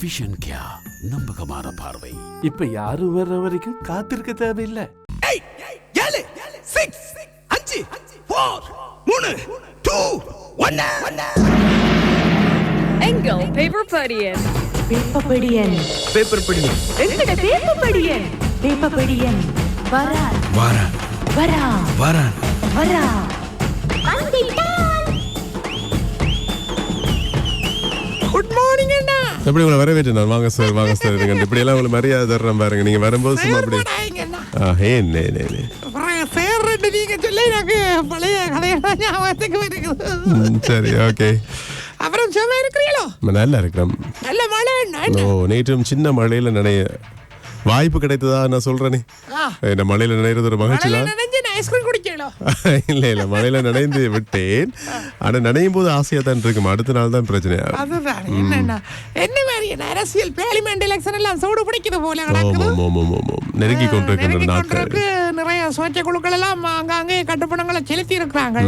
Vision கியா நம்பகமான பார்வை. இப்ப யாரும் வர்ற வரைக்கும் காத்திருக்க தேவையில்லை. ஏழு சிக்ஸ் அஞ்சு ஃபோர் மூணு டூ ஒன்னு எங்கள் பேப்பர் படியன் பேப்பர் படிங்க எங்கட வேப்பப்படியன் வேப்பப்படியன் வரா. வாரான் வரா. வாரான் வரா. குட் மார்னிங் அண்ணா. எப்படி உங்களை வரவேற்று நான் வாங்க சார் வாங்க சார் நீங்க இப்படி எல்லாம் உங்களுக்கு மரியாதை தர்றேன் பாருங்க. நீங்க வரும்போது சும்மா அப்படி நே நே நே. சேர்றேன்னு நீங்க சொல்லி எனக்கு பழைய கதையெல்லாம் ஞாபகத்துக்கு இருக்குது சரி ஓகே. அப்புறம் சும்மா இருக்கிறீங்களோ? நல்லா இருக்கிறோம். நல்ல மழை ஓ நேற்றும் சின்ன மழையில நனைய வாய்ப்பு கிடைத்ததா நான் சொல்றேனே. இந்த மழையில நனைகிறது ஒரு மகிழ்ச்சி தான் இல்ல இல்ல மழையில நனைந்து விட்டேன். ஆனா நனையும் போது ஆசையா தான் இருக்கும். அடுத்த நாள் தான் பிரச்சனையா அதுதான். என்னன்னா என்ன மாதிரி அரசியல்? பேலிமெண்ட் எலெக்ஷன் எல்லாம் சூடு பிடிக்குது போல. நெருங்கி கொண்டிருக்கின்ற நாட்கள். நிறைய சுயேட்சை குழுக்கள் எல்லாம் அங்கங்கே கட்டுப்பணங்களை செலுத்தி இருக்கிறாங்க.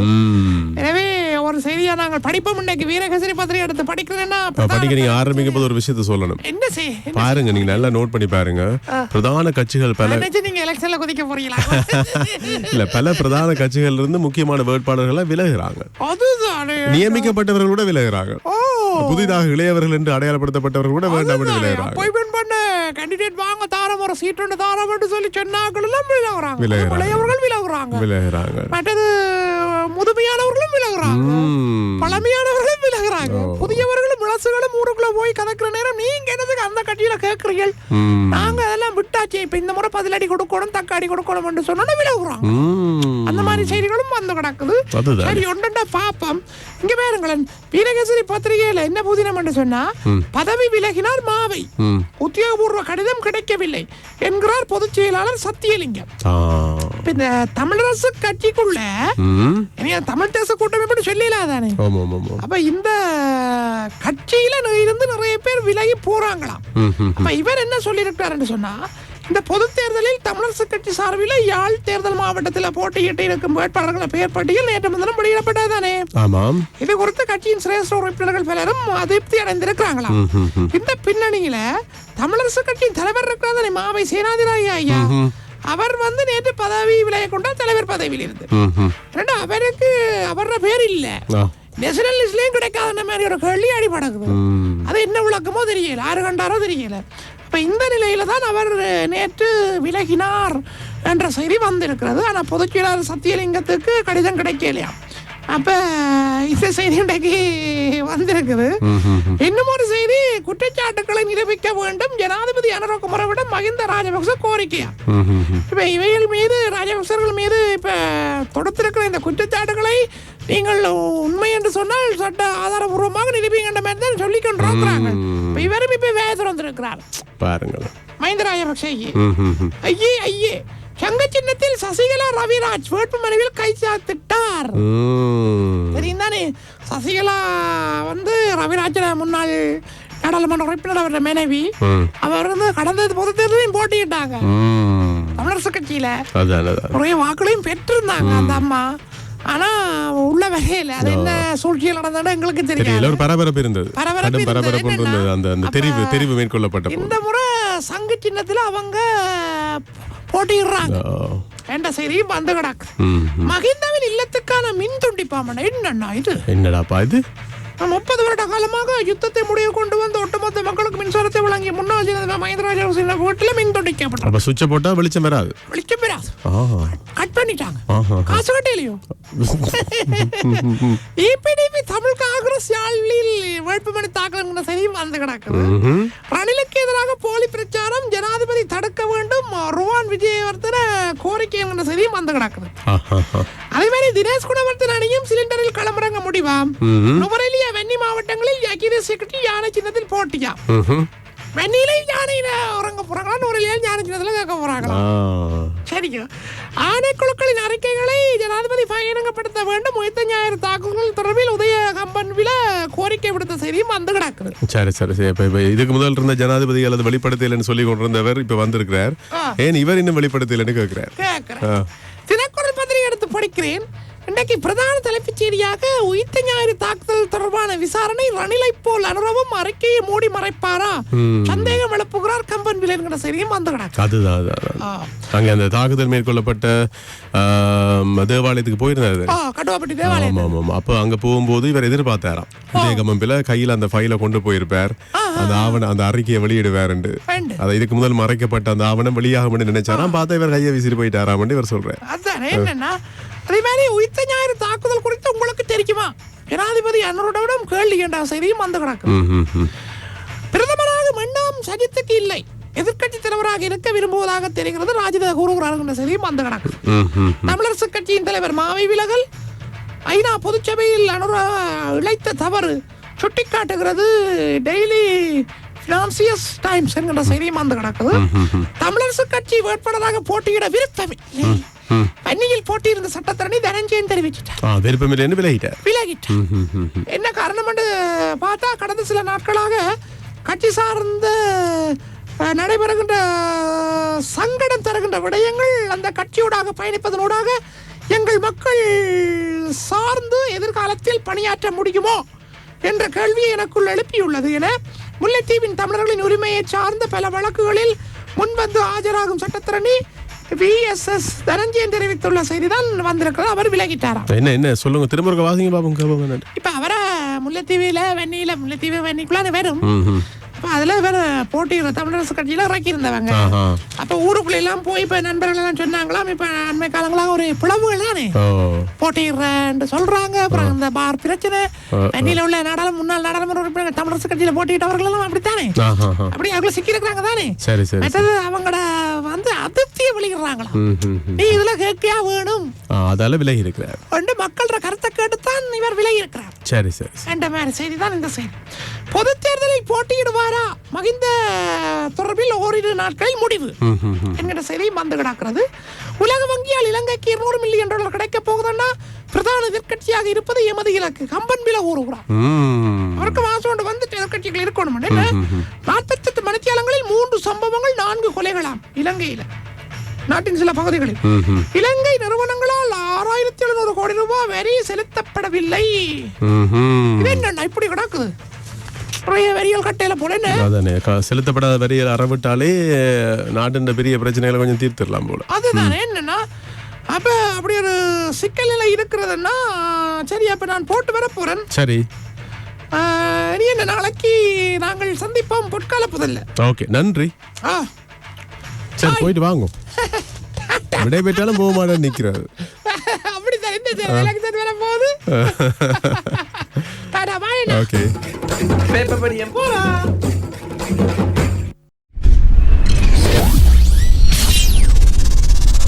எனவே ஒரு செய்தியா நாங்கள் படிப்போம். இன்னைக்கு வீரகேசரி பத்திரிகை எடுத்து படிக்கிறேன்னா படிக்க நீங்க ஆரம்பிக்கும் போது ஒரு விஷயத்த சொல்லணும். என்ன செய் பாருங்க நீங்க நல்லா நோட் பண்ணி பாருங்க. பிரதான கட்சிகள் பல நீங்க எலெக்ஷன்ல குதிக்க போறீங்களா? இல்ல பல பிரதான கட்சிகள் இருந்து முக்கியமான வேட்பாளர்களா விலகுறாங்க. அதுதானே. நியமிக்கப்பட்டவர்கள் கூட விலகுறாங்க. ஓ. புதிதாக இளையவர்கள் என்று அடையாளப்படுத்தப்பட்டவர்கள் கூட வேண்டாம் விலகுறாங்க. பண்ண கேண்டிடேட் வாங்க தாரம் ஒரு சீட் ஒன்று தாரம் சொல்லி சொன்னாக்கள் எல்லாம் விலகுறாங்க. இளையவர்கள் விலகுறாங்க. விலகுறாங்க. மற்றது முதுமையானவர்களும் விலகுறாங்க. பழமையானவர்களும் விலகுறாங்க. புதியவர்களும் விளசுகளும் ஊருக்குள்ள போய் கதக்குற நேரம் நீங்க என்னதுக்கு அந்த கட்சியில கேட்கறீர்கள். நாங்க அதெல்லாம் விட்டாச்சு. இப்ப இந்த முறை பதிலடி கொடுக்கணும் தக்காடி கொடுக்கணும் சொன்னா விலகுறாங்க. அந்த மாதிரி செய்திகளும் வந்து கிடக்குது. சரி ஒன்றுண்டா பாப்போம். இங்க பாருங்களேன். வீரகேசரி பத்திரிகையில என்ன புதினம் என்று சொன்னா பதவி விலகினார் மாவை. உத்தியோகபூர்வ கடிதம் கிடைக்கவில்லை என்கிறார் பொதுச் செயலாளர் சத்தியலிங்கம். இந்த தமிழரசு கட்சிக்குள்ள தமிழ் தேச கூட்டமைப்பு சொல்லலாதானே அப்ப இந்த கட்சியில இருந்து நிறைய பேர் விலகி போறாங்களாம். அப்ப இவர் என்ன சொல்லியிருக்காருன்னு சொன்னா இந்த பொது தேர்தலில் தமிழரசு கட்சி சார்பில் யாழ் தேர்தல் மாவட்டத்தில் போட்டியிட்டு இருக்கும் வேட்பாளர்கள் பெயர் பட்டியல் நேற்று முன்தினம் வெளியிடப்பட்டதானே ஆமாம். இது குறித்து கட்சியின் சிரேஷ்ட உறுப்பினர்கள் பலரும் அதிருப்தி ம். இந்த பின்னணியில தமிழரசு கட்சியின் தலைவர் இருக்கிறார் மாவை சேனாதிராய ஐயா. அவர் வந்து நேற்று பதவி விலகி கொண்டார் தலைவர் பதவியில் இருந்து. அவருக்கு அவரோட பேர் இல்ல. ஆ. நேஷனல் லிஸ்ட்லயும் கிடைக்காத மாதிரி ஒரு கேள்வி அடிபடக்குது. அது என்ன விளக்கமோ தெரியல யாரு கண்டாரோ தெரியல. இப்போ இந்த நிலையில தான் அவர் நேற்று விலகினார் என்ற செய்தி வந்திருக்கிறது. ஆனால் பொதுச்செயலாளர் சத்தியலிங்கத்துக்கு கடிதம் கிடைக்கலையாம். அப்ப இந்த செய்தி இன்றைக்கு வந்திருக்குது. இன்னும் ஒரு செய்தி குற்றச்சாட்டுக்களை நிரூபிக்க வேண்டும். ஜனாதிபதி அனுரகுமரவிடம் மகிந்த ராஜபக்ச கோரிக்கையா. இப்ப இவைகள் மீது ராஜபக்சர்கள் மீது இப்ப தொடுத்திருக்கிற இந்த குற்றச்சாட்டுகளை நீங்கள் உண்மை என்று சொன்னால் சட்ட ஆதாரபூர்வமாக நிரூபிக்கின்ற மாதிரி தான் சொல்லிக் கொண்டிருக்கிறாங்க இப்ப இவரும் இப்ப வேலை திறந்திருக்கிறார் பாருங்கள் மஹிந்த ராஜபக்சே. ஐயே ஐயே. சங்க சின்னத்தில் சசிகலா ரவிராஜ் வேட்புமனுவில் கை சாத்திட்டார். ம். தெரியும் தானே சசிகலா வந்து ரவிராஜன முன்னாள் நாடாளுமன்ற உறுப்பினர் அவரோட மனைவி. அவர் வந்து கடந்த பொது தேர்தலையும் போட்டியிட்டாங்க. தமிழரசு கட்சியில. நிறைய வாக்குகளையும் பெற்றிருந்தாங்க அந்த அம்மா. ஆனா உள்ள வகையில அது என்ன சூழ்ச்சியில் நடந்தது எங்களுக்கு தெரியல ஒரு பரபரப்பு இருந்தது. பரபரப்பு இருந்தது. பரபரப்பு அந்த தெரிவு தெரிவு மேற்கொள்ளப்பட்ட இந்த முறை சங்கு சின்னத்துல அவங்க போட்டியிடுறாங்க ஆ. என்ற செய்தியும் வந்து கிடக்கு. மகிந்தவின் இல்லத்துக்கான மின் துண்டிப்பாமன என்னண்ணா இது என்னடாப்பா இது முப்பது வருட காலமாக யுத்தத்தை முடிவு கொண்டு வந்து ஒட்டுமொத்த மக்களுக்கு மின்சாரத்தை வழங்கிய முன்னாள் ஜனாதிபதி மஹிந்த ராஜபக்சே வீட்டில் மின் துண்டிக்கப்பட்டது அப்ப சுவிட்சை போட்டா வெளிச்சம் வராது வெளிச்சம் ஆ. கட் பண்ணிட்டாங்க. காசு கட்டையிலையோ இபிடிபி தமிழ் காங்கிரஸ் யாழில் வேட்புமனு தாக்கல் செய்தியும் வந்து கிடக்குது. ரணிலுக்கு எதிராக போலி பிரச்சாரம் ஜனாதிபதி தடுக்க வேண்டும் ருவான் விஜயவர்தன கோரிக்கை என்கிற செய்தியும் வந்து கிடக்குது. அதே மாதிரி தினேஷ் குணவர்த்தன் அணியும் சிலிண்டரில் களமிறங்க முடிவாம். நுவரெலியா வெண்ணி மாவட்டங்களில் யகித செக்ரட்டரி யானை சின்னத்தில் போட்டியா. வெண்ணிலை யானையில உறங்க போறாங்களா? நுவரெலியா யானை சின்னத்தில் கேட்க போறாங்களா. சரிங்க. ஆணைக்குழுக்களின் அறிக்கைகளை ஜனாதிபதி பகிரங்கப்படுத்த வேண்டும். உயிர்த்த ஞாயிறு தாக்குதல் தொடர்பில் உதய கம்பன்வில கோரிக்கை விடுத்த செய்தியும் வந்து கிடக்குது. சரி சரி சரி. இப்ப இதுக்கு முதல் இருந்த ஜனாதிபதி அல்லது வெளிப்படுத்தலைன்னு சொல்லி கொண்டிருந்தவர் இப்ப வந்திருக்கிறார். ஏன் இவர் இன்னும் வெளிப்படுத்தலைன்னு கேட்கிறார்? படிக்கிறேன் இன்றைக்கு பிரதான தலைப்புச் செய்தியாக உயிர்த்த ஞாயிறு தாக்குதல் தொடர்பான விசாரணை ரணிலை போல் அனுரவும் அறிக்கையை மூடி மறைப்பாரா? சந்தேகம் எழுப்புகிறார் கம்பன் விலைங்கிற செய்தியும் வந்து கிடக்கு. அதுதான். அங்க அந்த தாக்குதல் மேற்கொள்ளப்பட்ட தேவாலயத்துக்கு போயிருந்தாரு. ஆ கட்டுவாப்பட்டி தேவாலயம் ஆமா ஆமா ஆமா. அப்ப அங்க போகும்போது இவர் எதிர்பார்த்தாராம். விஜயகம்பம்பில கையில அந்த ஃபைலை கொண்டு போயிருப்பார். அந்த ஆவணம் அந்த அறிக்கையை வெளியிடுவாருண்டு அதை இதுக்கு முதல் மறைக்கப்பட்ட அந்த ஆவணம் வெளியாகும் நினைச்சாராம். பார்த்தா இவர் கையை விசிறி போயிட்டாராம் இவர் சொல்றேன் அதானே என்னன்னா அதே மாதிரி உயிர்த்த ஞாயிறு தாக்குதல் குறித்து உங்களுக்கு தெரியுமா? ஜனாதிபதி அன்னருடன் கேள்வி என்ற செய்தியும் வந்து கிடக்கு. பிரதமராக மன்னாம் சஜித்துக்கு இல்லை. எதிர்க்கட்சி தலைவராக இருக்க விரும்புவதாக தெரிகிறது. ராஜித கூறுகிறார் என்ற செய்தியும் வந்து கிடக்கு. தமிழரசு கட்சியின் தலைவர் மாவை விலகல் ஐநா பொதுச்சபையில் அனுர இழைத்த தவறு சுட்டிக்காட்டுகிறது. டெய்லி பினான்சியஸ் டைம்ஸ் என்கிற செய்தியும் வந்து கிடக்குது தமிழரசு கட்சி வேட்பாளராக போட்டியிட விருப்பமில்லை. பன்னியில் போட்டியிருந்த சட்டத்தரணி தனஞ்சயன் தெரிவிச்சிட்டார் விருப்பமில்லைன்னு விலகிட்டார். விலகிட்டார். என்ன காரணம் பார்த்தா கடந்த சில நாட்களாக கட்சி சார்ந்த நடைபெறுகின்ற சங்கடம் தருகின்ற விடயங்கள் அந்த கட்சியூடாக பயணிப்பதனூடாக எங்கள் மக்கள் சார்ந்து எதிர்காலத்தில் பணியாற்ற முடியுமோ என்ற கேள்வி எனக்குள் எழுப்பியுள்ளது என முல்லைத்தீவின் தமிழர்களின் உரிமையை சார்ந்த பல வழக்குகளில் முன்வந்து ஆஜராகும் சட்டத்திரணி விஎஸ்எஸ் தனஞ்சயன் தெரிவித்துள்ள செய்திதான் வந்திருக்கிறது. அவர் விலகிட்டாராம் என்ன என்ன? சொல்லுங்க. திரும்ப வாசிங்க என்னன்னு. இப்ப அவரை முல்லைத்தீவில வெண்ணில முல்லைத்தீவு வெண்ணிக்குள்ள வரும் ம், ம். அப்ப அதுல வேற போட்டியிட தமிழரசு கட்சியில இறக்கி இருந்தவங்க ஆஹா. அப்ப ஊருக்குள்ள எல்லாம் போய் இப்ப நண்பர்கள் எல்லாம் சொன்னாங்களாம். இப்ப அண்மை காலங்களாக ஒரு பிளவுகள் தானே? ஓ. போட்டிடுறேன் சொல்றாங்க. அப்புறம் இந்த பார் பிரச்சனை. வெண்ணில உள்ள நாடாளு முன்னாள் நாடாளுமன்ற உறுப்பினர் தமிழரசு கட்சியில போட்டியிட்டவர்கள் எல்லாம் அப்படித்தானே. அப்படி அவங்கள சிக்கி இருக்கிறாங்க தானே. மற்றது அவங்கள வந்து அதிருப்தியை ம். நீ இதுல கேட்கையா வேணும்? அதால விலகி இருக்கிறார். மக்களோட கருத்தை இவர் விலகி இருக்கிறார் சரி சரி. என்ற மாதிரி செய்தி தான் இந்த செய்தி. பொது தேர்தலில் போட்டியிடுவாரா? மகிந்த தொடர்பில் ஓரிரு நாட்களில் முடிவு. என்கிற செய்தியும் வந்து கிடக்கிறது. உலக வங்கியால் இலங்கைக்கு இருநூறு மில்லியன் டாலர் கிடைக்க போகுதுன்னா பிரதான எதிர்க்கட்சியாக இருப்பது எமது இலக்கு. கம்பன் பில கூறுகிறார். அவருக்கு மாசம் ஒன்று வந்துட்டு எதிர்க்கட்சிகள் இருக்கணும் நாற்பத்தெட்டு மணித்தியாலங்களில் மூன்று சம்பவங்கள் நான்கு கொலைகளாம் இலங்கையில. நாட்டின் சில பகுதிகளில். இலங்கை நிறுவனங்களால் ஆறாயிரத்தி எழுநூறு கோடி ரூபாய் வரி செலுத்தப்படவில்லை. இது என்னண்ணா இப்படி கிடக்குது வரிகள் கட்டையில அதானே க- செலுத்தப்படாத வரியை அறவிட்டாலே நாட்டின் பெரிய பிரச்சனைகளை கொஞ்சம் தீர்த்திடலாம் போல. அதுதானே என்னன்னா அப்ப அப்படி ஒரு சிக்கல் நிலை இருக்கிறதுன்னா சரி அப்ப நான் போட்டு வர போறேன். சரி. என்ன நாளைக்கு நாங்கள் சந்திப்போம் பொற்கால புதல்ல. ஓகே நன்றி. சரி போயிட்டு வாங்க. விடை பெற்றாலும் போக மாட்டேன்னு நிக்கிறாரு. தான் வர போகுது ஓகே பேப்பர் படியம் போலாம்